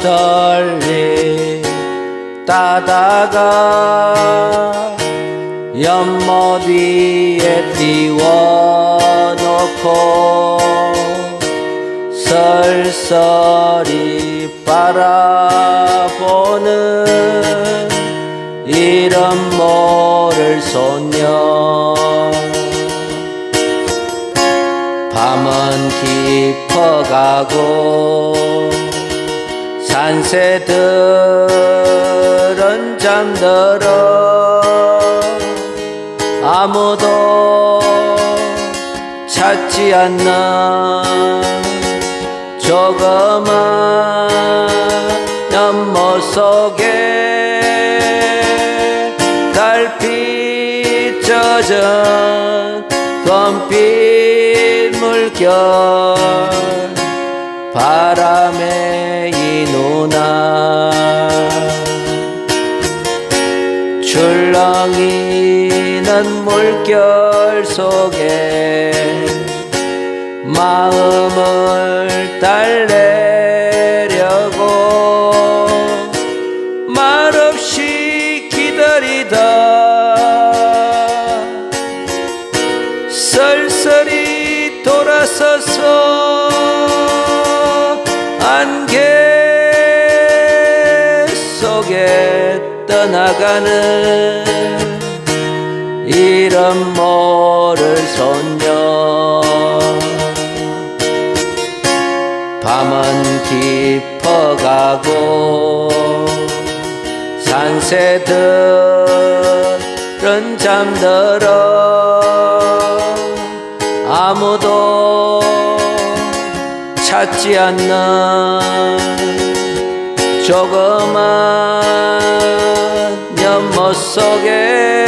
버들리 따다가 위에 띄워놓고 쓸쓸히 바라보는 이름 모를 소녀. 밤은 깊어가고 산새들은 잠들어 아무도 찾지 않는 조그만 연못 속에 달빛 젖은 검빛 물결 바람에 이 누나. 출렁이는 물결 속에 마음을 달래려고 말없이 기다리다. 쓸쓸히 돌아서서 속에 떠나가는 이름 모를 소녀. 밤은 깊어가고 산새들은 잠들어 아무도 찾지 않는 조그만 연못 속에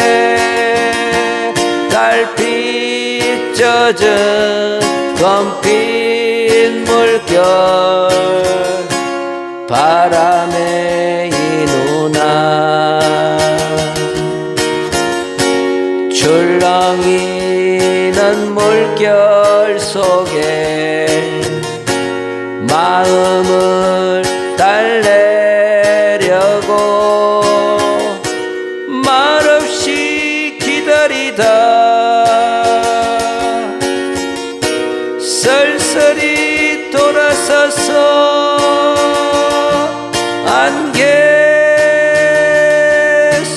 달빛 젖은 검빛 물결. 바람에 이 누나 출렁이는 물결 속에 마음을 기다리다. 쓸쓸히 돌아서서 안개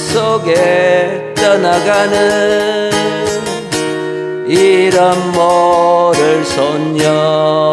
속에 떠나가는 이름 모를 소녀